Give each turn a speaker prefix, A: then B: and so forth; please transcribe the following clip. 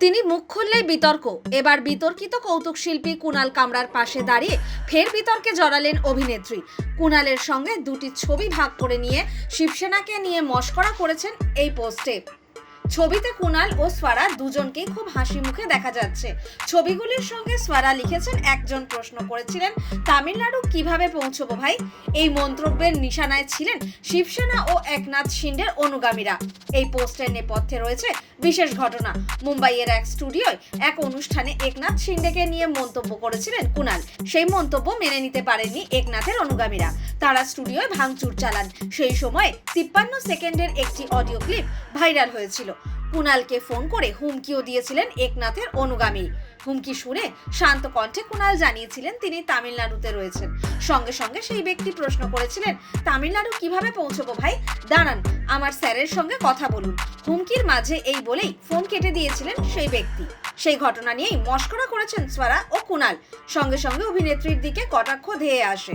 A: তিনি মুখ খুললেই বিতর্ক। এবার বিতর্কিত কৌতুক শিল্পী কুনাল কামরার পাশে দাঁড়িয়ে ফের বিতর্কে জড়ালেন অভিনেত্রী। কুনালের সঙ্গে দুটি ছবি ভাগ করে নিয়ে শিবসেনাকে নিয়ে মস্করা করেছেন এই পোস্টে। ছবিতে কুনাল ও স্বরা দুজনকেই খুব হাসি মুখে দেখা যাচ্ছে। ছবিগুলির সঙ্গে স্বরা লিখেছেন, একজন প্রশ্ন করেছিলেন, তামিলনাড়ু কীভাবে পৌঁছবো ভাই? এই মন্তব্যের নিশানায় ছিলেন শিবসেনা ও একনাথ শিন্ডের অনুগামীরা। এই পোস্টের নেপথ্যে রয়েছে বিশেষ ঘটনা। মুম্বাইয়ের এক স্টুডিওয় এক অনুষ্ঠানে একনাথ শিন্ডেকে নিয়ে মন্তব্য করেছিলেন কুনাল সেই মন্তব্য মেনে নিতে পারেননি একনাথের অনুগামীরা। তারা স্টুডিওয় ভাঙচুর চালান। সেই সময় তিপ্পান্ন সেকেন্ডের একটি অডিও ক্লিপ ভাইরাল হয়েছিল। কুনালকে ফোন করে হুমকিও দিয়েছিলেন একনাথের অনুগামী। হুমকি শুনে শান্ত কণ্ঠে কুনাল জানিয়েছিলেন তিনি তামিলনাড়ুতে রয়েছেন। সঙ্গে সঙ্গে সেই ব্যক্তি প্রশ্ন করেছিলেন, তামিলনাড়ু কীভাবে পৌঁছবো ভাই? দাঁড়ান আমার স্যারের সঙ্গে কথা বলুন। হুমকির মাঝে এই বলেই ফোন কেটে দিয়েছিলেন সেই ব্যক্তি। সেই ঘটনা নিয়েই মস্করা করেছেন স্বরা ও কুনাল সঙ্গে সঙ্গে অভিনেত্রীর দিকে কটাক্ষ ধেয়ে আসে।